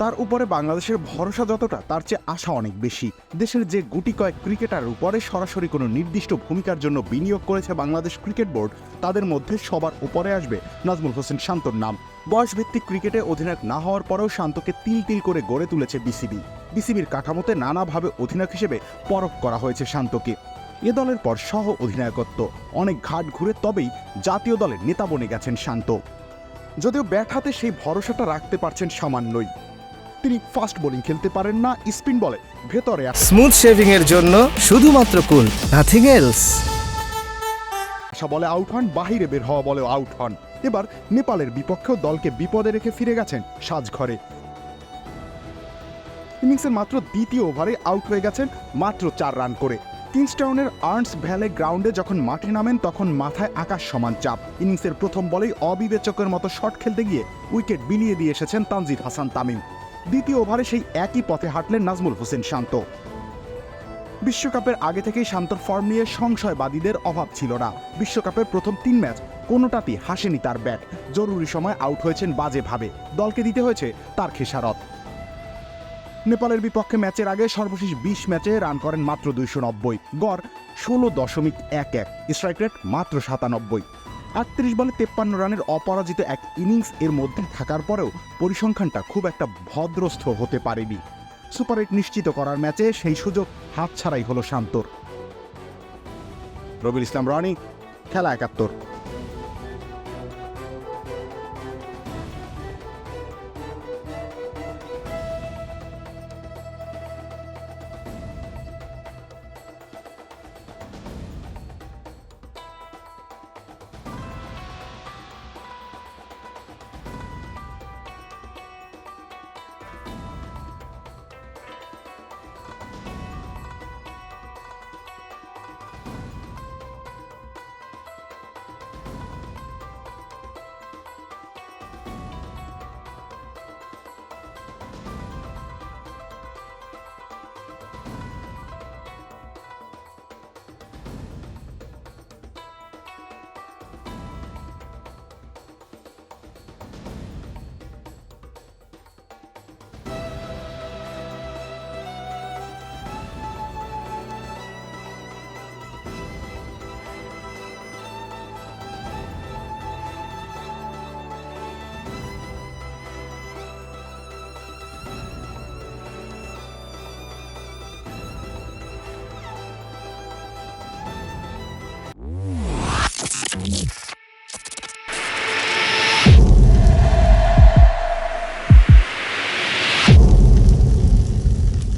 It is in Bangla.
তার উপরে বাংলাদেশের ভরসা যতটা, তার চেয়ে আশা অনেক বেশি। দেশের যে গুটি কয়েক ক্রিকেটার উপরে সরাসরি কোনো নির্দিষ্ট ভূমিকার জন্য বিনিয়োগ করেছে বাংলাদেশ ক্রিকেট বোর্ড, তাদের মধ্যে সবার উপরে আসবে নাজমুল হোসেন শান্তর নাম। বয়সভিত্তিক ক্রিকেটে অধিনায়ক না হওয়ার পরেও শান্তকে তিল তিল করে গড়ে তুলেছে বিসিবি। বিসিবির কাঠামোতে নানাভাবে অধিনায়ক হিসেবে পরখ করা হয়েছে শান্তকে। এ দলের পর সহ অধিনায়কত্ব অনেক ঘাট ঘুরে তবেই জাতীয় দলের নেতা বনে গেছেন শান্ত। যদিও ব্যাট হাতে সেই ভরসাটা রাখতে পারছেন সামান্যই। তিনি ফাস্ট বোলিং খেলতে পারেন না স্পিন বলে ভেতরে স্মুথ শেভিং এর জন্য শুধুমাত্র কুল নাথিং এলস আশা বলে আউট হন বাহিরে বের হওয়া বলে আউট হন। এবার নেপালের বিপক্ষেও দলকে বিপদে রেখে ফিরে গেছেন সাজঘরে। ইনিংসের মাত্র দ্বিতীয় ওভারে আউট হয়ে গেছেন মাত্র চার রান করে। কিংস্টাউনের আর্নস ভ্যালে গ্রাউন্ডে যখন মাঠে নামেন, তখন মাথায় আকাশ সমান চাপ। ইনিংসের প্রথম বলেই অবিবেচকের মতো শট খেলতে গিয়ে উইকেট বিলিয়ে দিয়ে এসেছেন তানজিদ হাসান তামিম। দ্বিতীয় ওভারে সেই একই পথে হাঁটলেন নাজমুল হোসেন শান্ত। বিশ্বকাপের আগে থেকেই শান্তর ফর্ম নিয়ে সংশয়বাদীদের অভাব ছিল না। বিশ্বকাপের প্রথম তিন ম্যাচ কোনোটাতেই হাসেনি তার ব্যাট। জরুরি সময় আউট হয়েছেন বাজেভাবে। দলকে দিতে হয়েছে তার খেসারত। নেপালের বিপক্ষে ম্যাচের আগে সর্বশেষ বিশ ম্যাচে রান করেন মাত্র দুইশো নব্বই। গড় ষোলো দশমিক এক এক। স্ট্রাইক রেট মাত্র সাতানব্বই। আটত্রিশ বলে তেপ্পান্ন রানের অপরাজিত এক ইনিংস এর মধ্যে থাকার পরেও পরিসংখ্যানটা খুব একটা ভদ্রস্থ হতে পারেনি। সুপার এইট নিশ্চিত করার ম্যাচে সেই সুযোগ হাতছাড়াই হলো শান্তর। রবিল ইসলাম রনি, খেলা একাত্তর।